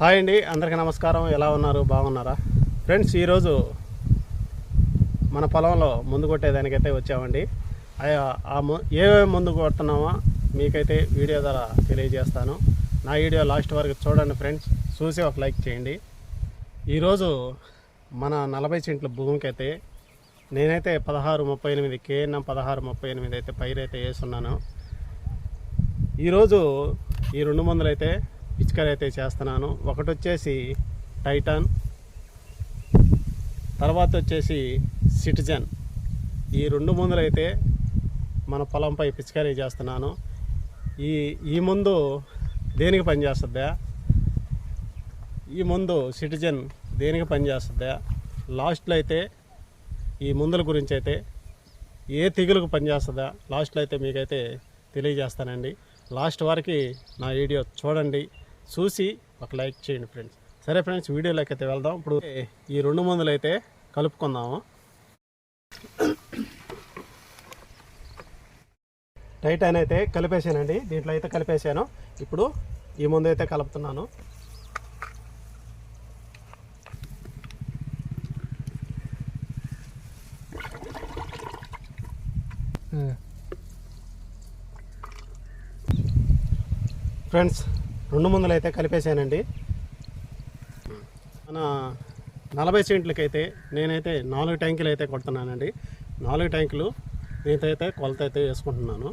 Hi అండి అందరికీ నమస్కారం. ఎలా ఉన్నారు? బాగున్నారా? ఫ్రెండ్స్ ఈరోజు మన పొలంలో ముందు కొట్టేదానికైతే వచ్చామండి. ఆ- ఏమేమి ముందు కొడుతున్నామో మీకైతే వీడియో ద్వారా తెలియజేస్తాను. నా వీడియో లాస్ట్ వరకు చూడండి ఫ్రెండ్స్. చూసి ఒక లైక్ చేయండి. ఈరోజు మన నలభై సెంట్ల భూమికి అయితే నేనైతే పదహారు ముప్పై ఎనిమిది కేఎన్ఎం పదహారు ముప్పై ఎనిమిది అయితే పైరైతే వేస్తున్నాను ఈరోజు ఈ రెండు మందులు అయితే పిచికారీ అయితే చేస్తున్నాను. ఒకటి వచ్చేసి టైటాన్. తర్వాత వచ్చేసి సిటిజన్. ఈ రెండు మందులు అయితే మన పొలంపై పిచికారీ చేస్తున్నాను. ఈ ఈ ముందు దేనికి పనిచేస్తుందా ఈ ముందు సిటిజన్ దేనికి పనిచేస్తుందా లాస్ట్లో అయితే ఈ మందుల గురించి అయితే ఏ తెగులకు పనిచేస్తుందా లాస్ట్లో అయితే మీకైతే తెలియజేస్తానండి. లాస్ట్ వరకు నా వీడియో చూడండి. చూసి ఒక లైక్ చేయండి ఫ్రెండ్స్. సరే ఫ్రెండ్స్ వీడియోలోకి అయితే వెళ్దాం. ఇప్పుడు ఈ రెండు మందులు అయితే కలుపుకుందాము. టైటాన్ అయితే కలిపేసానండి. దీంట్లో అయితే కలిపేసాను. ఇప్పుడు ఈ ముందు అయితే కలుపుతున్నాను. ఫ్రెండ్స్ రెండు మందులు అయితే కలిపేసానండి మన నలభై సెంట్లకైతే నేనైతే నాలుగు ట్యాంకులు అయితే కొడుతున్నానండి. నాలుగు ట్యాంకులు నేనైతే కొలత అయితే వేసుకుంటున్నాను.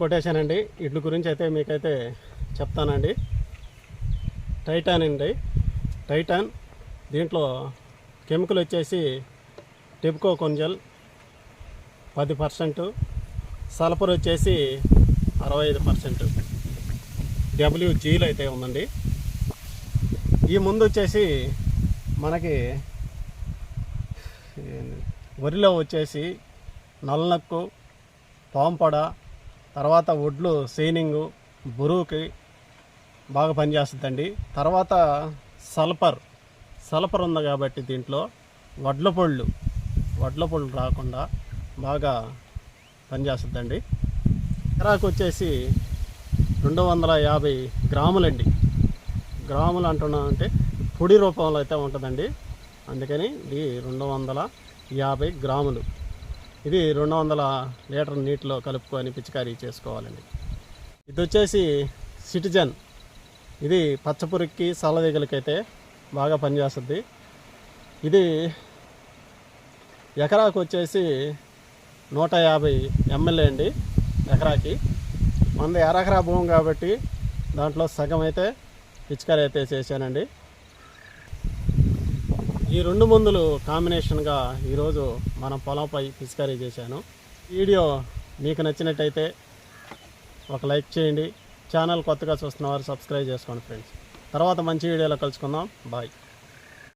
కొటేషన్ కొట్టేశానండి. ఇడ్ల గురించి అయితే మీకైతే చెప్తానండి. టైటాన్ అండి టైటాన్ దీంట్లో కెమికల్ వచ్చేసి టెప్కో కొంజల్ పది పర్సెంట్ సల్ఫర్ వచ్చేసి అరవై ఐదు పర్సెంట్. డబ్ల్యూజీలు అయితే ఉందండి. ఈ ముందు వచ్చేసి మనకి వరిలో వచ్చేసి నల్లనక్కు పాంపడ తర్వాత వడ్లు సీనింగు బురువుకి బాగా పనిచేస్తుందండి. తర్వాత సల్ఫర్ సల్ఫర్ ఉంది కాబట్టి దీంట్లో వడ్ల పొళ్ళు వడ్ల పొళ్ళు రాకుండా బాగా పనిచేస్తుందండి. ఎకరాకు వచ్చేసి రెండు వందల యాభై గ్రాములండి. గ్రాములు అంటున్నామంటే పొడి రూపంలో అయితే ఉంటుందండి. అందుకని ఇది రెండు వందల యాభై గ్రాములు. ఇది రెండు వందల లీటర్ నీటిలో కలుపుకొని పిచికారీ చేసుకోవాలండి. ఇది వచ్చేసి సిటిజన్. ఇది పచ్చపురికి సల్లదిగలకి బాగా పనిచేస్తుంది. ఇది ఎకరాకు వచ్చేసి నూట యాభై ఎంఎల్ఏ అండి ఎకరాకి. మనది ఎకరా భూమి కాబట్టి దాంట్లో సగం అయితే పిచికారీ అయితే చేశానండి. ఈ రెండు మందులు కాంబినేషన్గా ఈరోజు మనం పొలంపై పిచికారీ చేశాను. వీడియో మీకు నచ్చినట్టయితే ఒక లైక్ చేయండి. ఛానల్ కొత్తగా చూస్తున్న వారు సబ్స్క్రైబ్ చేసుకోండి ఫ్రెండ్స్. తర్వాత మంచి వీడియోలో కలుసుకుందాం. బాయ్.